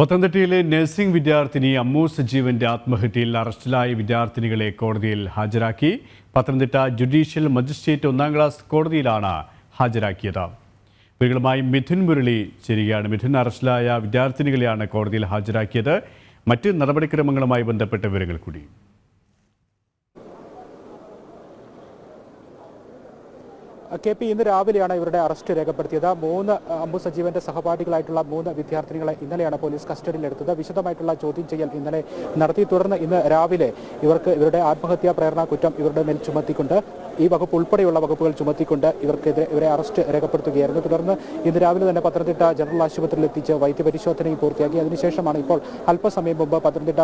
പത്തനംതിട്ടയിലെ നഴ്സിംഗ് വിദ്യാർത്ഥിനി അമ്മു സജീവന്റെ ആത്മഹത്യയിൽ അറസ്റ്റിലായ വിദ്യാർത്ഥിനികളെ കോടതിയിൽ ഹാജരാക്കി. പത്തനംതിട്ട ജുഡീഷ്യൽ മജിസ്ട്രേറ്റ് ഒന്നാം ക്ലാസ് കോടതിയിലാണ് ഹാജരാക്കിയത്. ഇവരുമായി മിഥുൻ മുരളി ചേരുകയാണ്. മിഥുൻ അറസ്റ്റിലായ വിദ്യാർത്ഥിനികളെയാണ് കോടതിയിൽ ഹാജരാക്കിയത്. മറ്റ് നടപടിക്രമങ്ങളുമായി ബന്ധപ്പെട്ട വിവരങ്ങൾ കൂടി. കെ പി ഇന്ന് രാവിലെയാണ് ഇവരുടെ അറസ്റ്റ് രേഖപ്പെടുത്തിയത്. മൂന്ന് അമ്പു സജീവന്റെ സഹപാഠികളായിട്ടുള്ള മൂന്ന് വിദ്യാർത്ഥിനികളെ ഇന്നലെയാണ് പോലീസ് കസ്റ്റഡിയിലെടുത്തത്. വിശദമായിട്ടുള്ള ചോദ്യം ചെയ്യൽ ഇന്നലെ നടത്തി. തുടർന്ന് ഇന്ന് രാവിലെ ഇവർക്ക് ഇവരുടെ ആത്മഹത്യാ പ്രേരണ കുറ്റം ഇവരുടെ മേൽ ചുമത്തിക്കൊണ്ട് ഈ വകുപ്പ് ഉൾപ്പെടെയുള്ള വകുപ്പുകൾ ചുമത്തിക്കൊണ്ട് ഇവർക്കെതിരെ ഇവരെ അറസ്റ്റ് രേഖപ്പെടുത്തുകയായിരുന്നു. തുടർന്ന് ഇന്ന് രാവിലെ തന്നെ പത്തനംതിട്ട ജനറൽ ആശുപത്രിയിൽ എത്തിച്ച് വൈദ്യപരിശോധനയും പൂർത്തിയാക്കി. അതിനുശേഷമാണ് ഇപ്പോൾ അല്പസമയം മുമ്പ് പത്തനംതിട്ട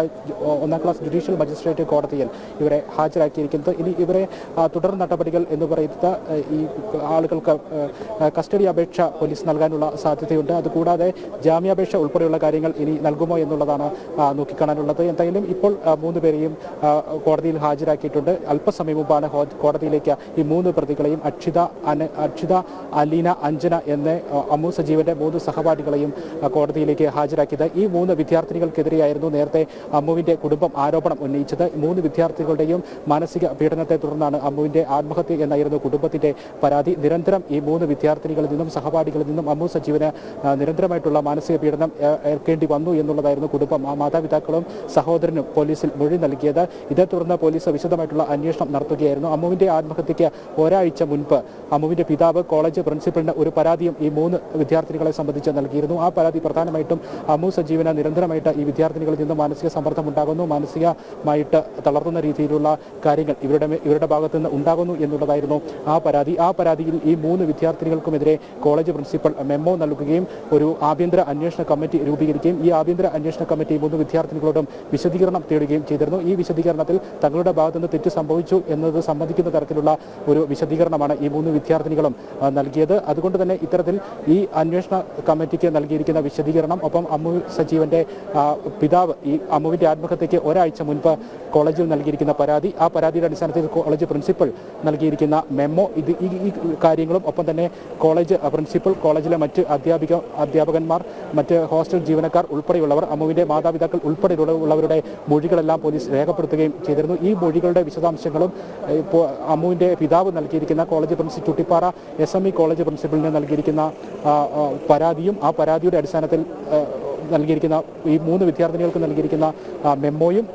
ഒന്നാം ക്ലാസ് ജുഡീഷ്യൽ മജിസ്ട്രേറ്റ് കോടതിയിൽ ഇവരെ ഹാജരാക്കിയിരിക്കുന്നത്. ഇനി ഇവരെ തുടർ നടപടികൾ എന്ന് പറയുന്നത് ഈ ആളുകൾക്ക് കസ്റ്റഡി അപേക്ഷ പോലീസ് നൽകാനുള്ള സാധ്യതയുണ്ട്. അതുകൂടാതെ ജാമ്യാപേക്ഷ ഉൾപ്പെടെയുള്ള കാര്യങ്ങൾ ഇനി നൽകുമോ എന്നുള്ളതാണ് നോക്കിക്കാണാനുള്ളത്. എന്തായാലും ഇപ്പോൾ മൂന്ന് പേരെയും കോടതിയിൽ ഹാജരാക്കിയിട്ടുണ്ട്. അല്പസമയം മുമ്പാണ് ഹോ- കോടതിയിലേക്ക് ഈ മൂന്ന് പ്രതികളെയും അക്ഷിത അന അക്ഷിത അലീന അഞ്ജന എന്ന അമ്മു സജീവന്റെ മൂന്ന് സഹപാഠികളെയും കോടതിയിലേക്ക് ഹാജരാക്കിയത്. ഈ മൂന്ന് വിദ്യാർത്ഥിനികൾക്കെതിരെയായിരുന്നു നേരത്തെ അമ്മുവിന്റെ കുടുംബം ആരോപണം ഉന്നയിച്ചത്. മൂന്ന് വിദ്യാർത്ഥികളുടെയും മാനസിക പീഡനത്തെ തുടർന്നാണ് അമ്മുവിന്റെ ആത്മഹത്യ എന്നായിരുന്നു കുടുംബത്തിന്റെ പരാതി. നിരന്തരം ഈ മൂന്ന് വിദ്യാർത്ഥിനികളിൽ നിന്നും സഹപാഠികളിൽ നിന്നും അമ്മു സജീവന് നിരന്തരമായിട്ടുള്ള മാനസിക പീഡനം ഏർക്കേണ്ടി വന്നു എന്നുള്ളതായിരുന്നു കുടുംബം. ആ മാതാപിതാക്കളും സഹോദരനും പോലീസിൽ മൊഴി നൽകിയത്. ഇതേ തുടർന്ന് പോലീസ് വിശദമായിട്ടുള്ള അന്വേഷണം നടത്തുകയായിരുന്നു. അമ്മുവിന്റെ ആത്മഹത്യയ്ക്ക് ഒരാഴ്ച മുൻപ് അമ്മുവിന്റെ പിതാവ് കോളേജ് പ്രിൻസിപ്പലിന് ഒരു പരാതിയും ഈ മൂന്ന് വിദ്യാർത്ഥിനികളെ സംബന്ധിച്ച് നൽകിയിരുന്നു. ആ പരാതി പ്രധാനമായിട്ടും അമ്മു സജീവന് നിരന്തരമായിട്ട് ഈ വിദ്യാർത്ഥിനികളിൽ നിന്ന് മാനസിക സമ്മർദ്ദം ഉണ്ടാകുന്നു. മാനസികമായിട്ട് തളർത്തുന്ന രീതിയിലുള്ള കാര്യങ്ങൾ ഇവരുടെ ഇവരുടെ ഭാഗത്തു നിന്ന് ഉണ്ടാകുന്നു എന്നുള്ളതായിരുന്നു ആ പരാതി. ആ പരാതിയിൽ ഈ മൂന്ന് വിദ്യാർത്ഥിനികൾക്കുമെതിരെ കോളേജ് പ്രിൻസിപ്പൽ മെമ്മോ നൽകുകയും ഒരു ആഭ്യന്തര അന്വേഷണ കമ്മിറ്റി രൂപീകരിക്കുകയും ഈ ആഭ്യന്തര അന്വേഷണ കമ്മിറ്റി മൂന്ന് വിദ്യാർത്ഥികളോടും വിശദീകരണം തേടുകയും ചെയ്തിരുന്നു. ഈ വിശദീകരണത്തിൽ തങ്ങളുടെ ഭാഗത്തുനിന്ന് തെറ്റ് സംഭവിച്ചു എന്നത് സംബന്ധിക്കുന്ന തരത്തിലുള്ള ഒരു വിശദീകരണമാണ് ഈ മൂന്ന് വിദ്യാർത്ഥിനികളും നൽകിയത്. അതുകൊണ്ട് തന്നെ ഇത്തരത്തിൽ ഈ അന്വേഷണ കമ്മിറ്റിക്ക് നൽകിയിരിക്കുന്ന വിശദീകരണം ഒപ്പം അമ്മു സജീവന്റെ പിതാവ് ഈ അമ്മുവിന്റെ ആത്മഹത്യയ്ക്ക് ഒരാഴ്ച മുൻപ് കോളേജിൽ നൽകിയിരിക്കുന്ന പരാതി. ആ പരാതിയുടെ അടിസ്ഥാനത്തിൽ കോളേജ് പ്രിൻസിപ്പൽ നൽകിയിരിക്കുന്ന മെമ്മോ ഇത് ഈ കാര്യങ്ങളും ഒപ്പം തന്നെ കോളേജ് പ്രിൻസിപ്പൽ കോളേജിലെ മറ്റ് അധ്യാപിക അധ്യാപകന്മാർ മറ്റ് ഹോസ്റ്റൽ ജീവനക്കാർ ഉൾപ്പെടെയുള്ളവർ അമ്മുവിന്റെ മാതാപിതാക്കൾ ഉൾപ്പെടെയുള്ളവരുടെ മൊഴികളെല്ലാം പോലീസ് രേഖപ്പെടുത്തുകയും ചെയ്തിരുന്നു. ഈ മൊഴികളുടെ വിശദാംശങ്ങളും ഏഹ്, അമ്മുവിന്റെ പിതാവ് നൽകിയിരിക്കുന്ന college principal Chuttipara S M E college പ്രിൻസിപ്പലിന് നൽകിയിരിക്കുന്ന പരാതിയും ആ പരാതിയുടെ അടിസ്ഥാനത്തിൽ നൽകിയിരിക്കുന്ന ഈ മൂന്ന് വിദ്യാർത്ഥിനികൾക്ക് നൽകിയിരിക്കുന്ന മെമ്മോയും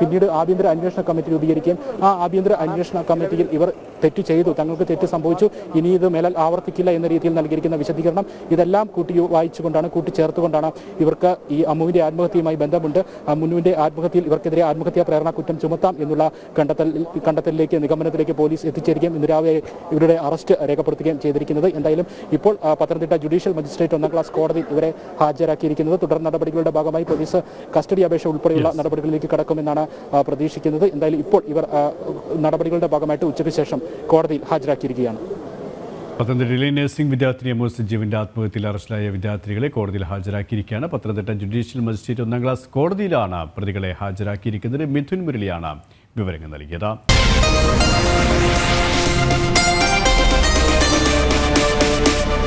പിന്നീട് ആഭ്യന്തര അന്വേഷണ കമ്മിറ്റി രൂപീകരിക്കുകയും ആ ആഭ്യന്തര അന്വേഷണ കമ്മിറ്റിയിൽ ഇവർ തെറ്റ് ചെയ്തു തങ്ങൾക്ക് തെറ്റ് സംഭവിച്ചു. ഇനി ഇത് മേലാൽ ആവർത്തിക്കില്ല എന്ന രീതിയിൽ നൽകിയിരിക്കുന്ന വിശദീകരണം ഇതെല്ലാം കൂട്ടി വായിച്ചുകൊണ്ടാണ് കൂട്ടിച്ചേർത്തുകൊണ്ടാണ് ഇവർക്ക് ഈ അമ്മുവിന്റെ ആത്മഹത്യയുമായി ബന്ധമുണ്ട്. അമ്മുവിന്റെ ആത്മഹത്യയിൽ ഇവർക്കെതിരെ ആത്മഹത്യാ പ്രേരണ കുറ്റം ചുമത്താം എന്നുള്ള കണ്ടെത്തൽ കണ്ടെത്തലിലേക്ക് നിഗമനത്തിലേക്ക് പോലീസ് എത്തിച്ചേരുകയും ഇന്ന് രാവിലെ ഇവരുടെ അറസ്റ്റ് രേഖപ്പെടുത്തുകയും ചെയ്തിരിക്കുന്നത്. എന്തായാലും ഇപ്പോൾ പത്തനംതിട്ട ജുഡീഷ്യൽ മജിസ്ട്രേറ്റ് ഒന്നാം ക്ലാസ് കോടതി ഇവരെ ഹാജരാക്കിയിരിക്കുന്നത്. തുടർ നടപടികളുടെ ഭാഗമായി പോലീസ് കസ്റ്റഡി അപേക്ഷ ഉൾപ്പെടെയുള്ള നടപടികളിലേക്ക് കടക്കുമെന്നാണ് പ്രതീക്ഷിക്കുന്നത്. എന്തായാലും ഇപ്പോൾ ഇവർ നടപടികളുടെ ഭാഗമായിട്ട് ഉച്ചയ്ക്ക് ശേഷം കോടതിയിൽ ഹാജരാക്കിയിരിക്കുകയാണ്. പത്തനംതിട്ടയിലെ നഴ്സിംഗ് വിദ്യാർത്ഥിനി അമ്മു സജീവിന്റെ ആത്മഹത്യയിൽ അറസ്റ്റിലായ വിദ്യാർത്ഥികളെ കോടതിയിൽ ഹാജരാക്കിയിരിക്കുകയാണ്. പത്തനംതിട്ട ജുഡീഷ്യൽ മജിസ്ട്രേറ്റ് ഒന്നാം ക്ലാസ് കോടതിയിലാണ് പ്രതികളെ ഹാജരാക്കിയിരിക്കുന്നത്. മിഥുൻ മുരളിയാണ് വിവരങ്ങൾ നൽകിയത്.